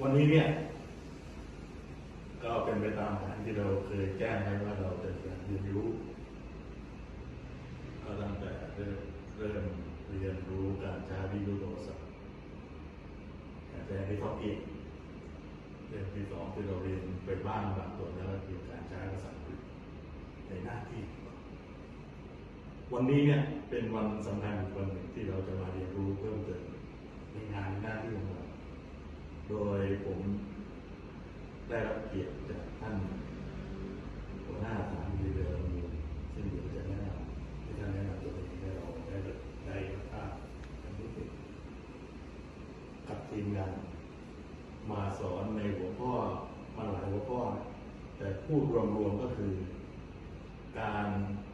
วันนี้เนี่ย ก็เป็นไปตามแผนที่เราเคยแจ้งไว้ว่าเราจะเรียนรู้ก็ตั้งแต่เริ่มเริ่มเรียนรู้การใช้วิดีโทรศัพท์การแจ้ที่ท็อปอีกเรื่องที่สองที่เราเรียนไปบ้างบางตัวแล้วก็คือการใช้ภาษาอังกฤษในหน้าที่ วันนี้เนี่ยเป็นวันสำคัญวันหนึ่งที่เราจะมาเรียนรู้เพิ่มเติมในงานหน้าที่ของเราโดย ผมได้รับเกียรติจากท่านหัวหน้าฐานดีเรือมูลซึ่งเดี๋ยวจะแนะนำที่ท่านแนะนำตัวเองให้เราได้ได้ภาพกันนิดหนึ่งกับทีมงานมาสอนในหัวข้อมาหลายหัวข้อ แต่พูดรวมๆก็คือ การ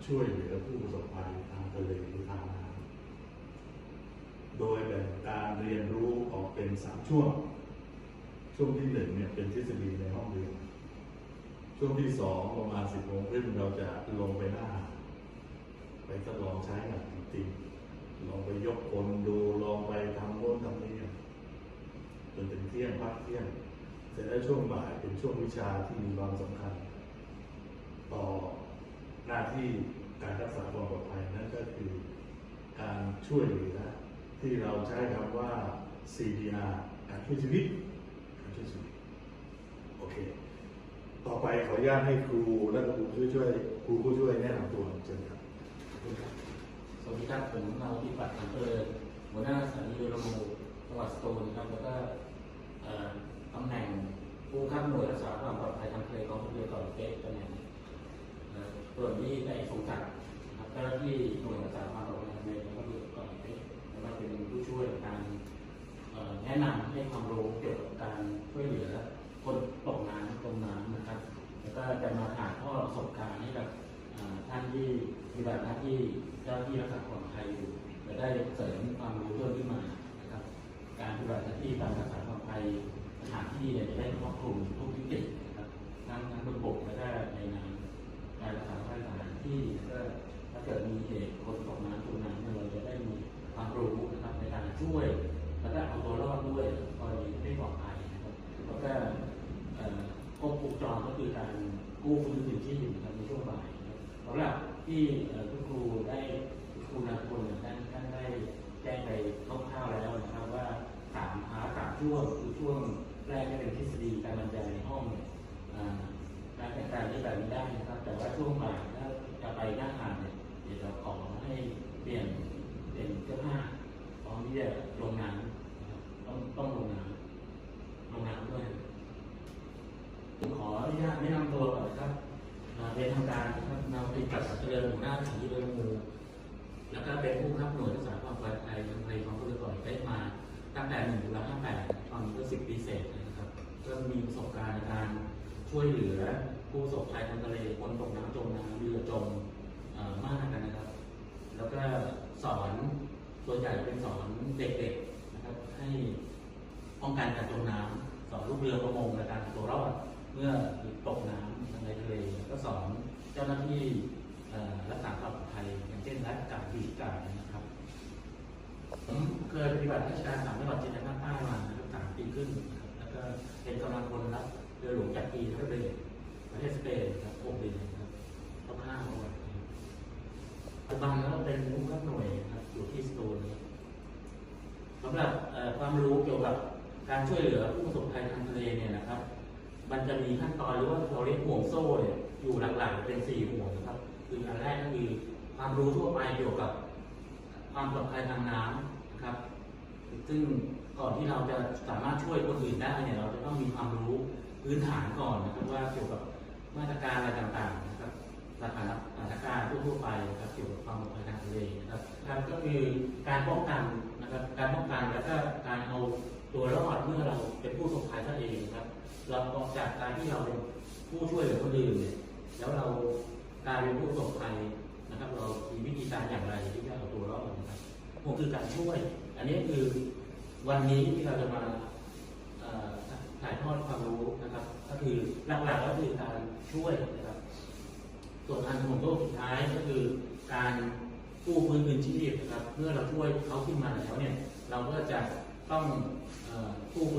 ช่วยเหลือผู้ประสบภัยทางทะเลหรือทางน้ำโดยแบ่งการเรียนรู้ออกเป็นสามช่วง ช่วงที่หนึ่งเนี่ยเป็นทฤษฎีในห้องเรียน ช่วงที่สองประมาณสิบโมงครึ่งเราจะลงไปหน้า ไปทดลองใช้งานจริงๆลองไปยกคนดูลองไปทำโน่นทำนี่จนถึงเที่ยงพักเที่ยงเสร็จแล้วช่วงบ่ายเป็นช่วงวิชาที่มีความสำคัญ ต่อหน้าที่การรักษาความปลอดภัยนั่นก็คือการช่วยเหลือที่เราใช้คำว่า CPR การช่วยชีวิต การช่วยชีวิตโอเค ต่อไปขออนุญาตให้ครูและครูช่วยช่วยครูผู้ช่วยแนะนำตัวเชิญครับขอบคุณครับสวัสดีครับผมนายวิปัตรขันเตริญหัวหน้าสถานีเรือระมูจังหวัดสตูลครับแล้วก็เอ่อตำแหน่งผู้ข้ามหน่วยรักษาความปลอดภัยทางทะเลกองทัพเรือต่อเกตตำแหน่งเอ่อส่วนนี้ได้สงจักรนะครับเจ้าหน้าที่หน่วยรักษาความปลอดภัยทางทะเลกองทัพเรือต่อเกตแล้วก็เป็นผู้ช่วยการเอ่อ แนะนำให้ความรู้เกี่ยวกับการช่วยเหลือคนตกน้ำจมน้ำนะครับ แล้วก็จะมาถ่ายทอดประสบการณ์ให้กับท่านที่ปฏิบัติหน้าที่เจ้าหน้าที่รักษาความปลอดภัยอยู่จะได้เสริมความรู้เพิ่มขึ้นมานะครับ การปฏิบัติหน้าที่การรักษาความปลอดภัยสถานที่เนี่ยจะได้ครอบคลุมทุกมิตินะครับทั้งทั้งบนบกและก็ในน้ำการรักษาความปลอดภัยสถานที่ก็ถ้าเกิดมีเหตุคนตกน้ำจมน้ำเนี่ยเราจะได้มีความรู้นะครับในการช่วย แล้วก็เอาตัวรอดด้วยกรณีไม่ปลอดภัยแล้วก็เอ่อครบวงจรก็คือการกู้ฟื้นคืนชีพนะครับในช่วงบ่ายสำหรับที่คุณครูได้ครูนาคนท่านท่านได้แจ้งไปคร่าวๆแล้วนะครับว่าสามพาร์ทสามช่วงคือช่วงแรกก็เป็นทฤษฎีการบรรยายในห้องเนี่ยอ่าการแต่งกายได้แบบนี้ได้นะครับ แต่ว่าช่วงบ่ายถ้าจะไปหน้าหาดเนี่ยเดี๋ยวเราขอให้เปลี่ยนเป็นเสื้อผ้าพร้อมที่จะลงน้ำนะครับ ต้องลงน้ำลงน้ำด้วยผมขออนุญาตแนะนำตัวก่อนครับเป็นทางการนะครับนำเป็นปัตตาเจริญหัวหน้าสถานีเรือมูแล้วก็เป็นผู้ขับหน่วยรักษาความปลอดภัยทางทะเลของเรือก่อนได้มาตั้งแต่1ตุลา58ตอนนี้ก็10 ปีเศษนะครับก็มีประสบการณ์ในการช่วยเหลือผู้ประสบภัยทางทะเลคนตกน้ำจมน้ำเรือจมเอ่อมากนะครับ แล้วก็สอนส่วนใหญ่เป็นสอนเด็กๆนะครับให้ ป้องกันการจมน้ำสอนลูกเรือประมงในการตัวรอดเมื่อตกน้ำในทะเลก็สอนเจ้าหน้าที่รักษาความปลอดภัยอย่างเช่นรัฐการบีการนะครับผมเคยปฏิบัติราชการสามจังหวัดชายแดนภาคใต้มานะครับสามปีขึ้นแล้วก็เป็นกำลังพลรับเรือหลวงจากกีทัพเรือประเทศสเปนครับหกปีนครับต้องห้าประวันะครับปัจจุบันแล้วเป็นผู้ขับหน่วยนะครับอยู่ที่สตูลนสำหรับความรู้ การช่วยเหลือผู้ประสบภัยทางทะเลเนี่ยนะครับ มันจะมีขั้นตอนหรือว่าเราเรียกห่วงโซ่เนี่ยอยู่หลักๆเป็นสี่ห่วงนะครับ คืออันแรกก็คือความรู้ทั่วไปเกี่ยวกับ ความปลอดภัยทางน้ำนะครับ ซึ่งก่อนที่เราจะสามารถช่วยคนอื่นได้เนี่ยเราจะต้องมีความรู้พื้นฐานก่อนนะครับว่าเกี่ยวกับมาตรการอะไรต่างๆนะครับสถานสถานการณ์ทั่วไปนะครับเกี่ยวกับความปลอดภัยทางทะเลนะครับครับก็คือการป้องกันนะครับการป้องกันแล้วก็การเอา ตัวรอดเมื่อเราเป็นผู้ประสบภัยนั่นเองครับ เราออกจากการที่เราเป็นผู้ช่วยเหลือคนอื่นเนี่ยแล้วเรากลายเป็นผู้ประสบภัยนะครับ เรามีวิธีการอย่างไรที่จะเอาตัวรอดนะครับผมคือการช่วย อันนี้คือวันนี้ที่เราจะมาถ่ายทอดความรู้นะครับ ก็คือหลักๆก็คือการช่วยนะครับ ส่วนอันของโลกสุดท้ายก็คือการกู้ฟื้นคืนชีพนะครับ เมื่อเราช่วยเขาขึ้นมาแล้วเนี่ย เราก็จะ 他们呃互互